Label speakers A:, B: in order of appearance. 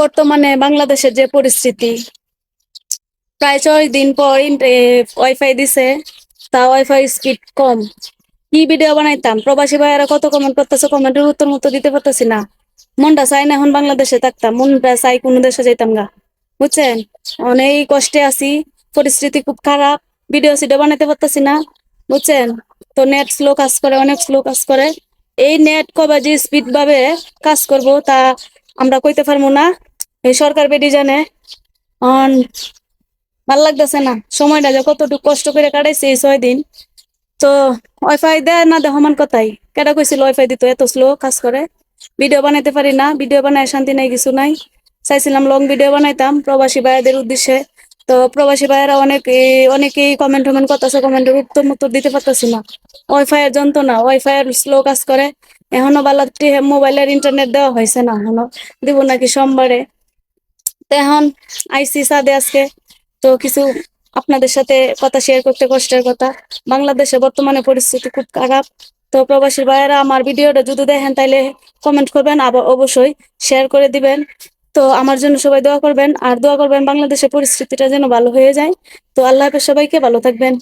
A: বর্তমানে বাংলাদেশের যে পরিস্থিতি, প্রায় ছয় দিন পর ওয়াইফাই দিছে তা ওয়াইফাই স্পিড কম। কি ভিডিও বানাইতাম? প্রবাসী ভাইয়েরা কত কমেন্ট করতেছে কমেন্টের উত্তর মতো দিতে পারতেছি না। মনটা চাই না এখন বাংলাদেশে থাকতাম, মনটা চাই কোনো দেশে যাইতাম গা। বুঝছেন? অনেক কষ্টে আছি, পরিস্থিতি খুব খারাপ ভিডিও সিডিও বানাইতে পারতেছি না, বুঝছেন? তো নেট স্লো কাজ করে, অনেক স্লো কাজ করে। এই নেট কবে যে স্পিড ভাবে কাজ করব তা আমরা কইতে পারব না। এই সরকার বেডি জানে। অন, ভালো লাগতেছে না। সময়টা যে কতটুকু কষ্ট করে কাটাইছে এই ছয় দিন। তো ওয়াইফাই দেয় না দেহ মান কথাই। কেটা কইছিল ওয়াইফাই দিত এত স্লো কাজ করে? ভিডিও বানাইতে পারি না। ভিডিও বানায় শান্তি নাই, কিছু নাই। চাইছিলাম লং ভিডিও বানাইতাম প্রবাসী ভাইয়াদের উদ্দেশ্যে। তো প্রবাসী ভাইয়েরা অনেক, অনেকেই কমেন্ট টমেন্ট করতেছে কমেন্টের উত্তর উত্তর দিতে পারতেছি না। ওয়াইফাই এর যন্ত্রণা ওয়াইফাই এর স্লো কাজ করে। এখনও বালাটি মোবাইলের ইন্টারনেট দেওয়া হয়েছে না, এখনও। দিব নাকি সোমবারে। এখন আইসি সাদে আজকে। তো কিছু আপনাদের সাথে কথা শেয়ার করতে কষ্টের কথা। বাংলাদেশে বর্তমানে পরিস্থিতি খুব খারাপ। তো প্রবাসী ভাইয়েরা, আমার ভিডিওটা যদি দেখেন তাইলে কমেন্ট করবেন, আবার অবশ্যই শেয়ার করে দিবেন। তো আমার জন্য সবাই দোয়া করবেন, আর দোয়া করবেন বাংলাদেশের পরিস্থিতিটা যেন ভালো হয়ে যায়। তো আল্লাহ সবাইকে, ভালো থাকবেন।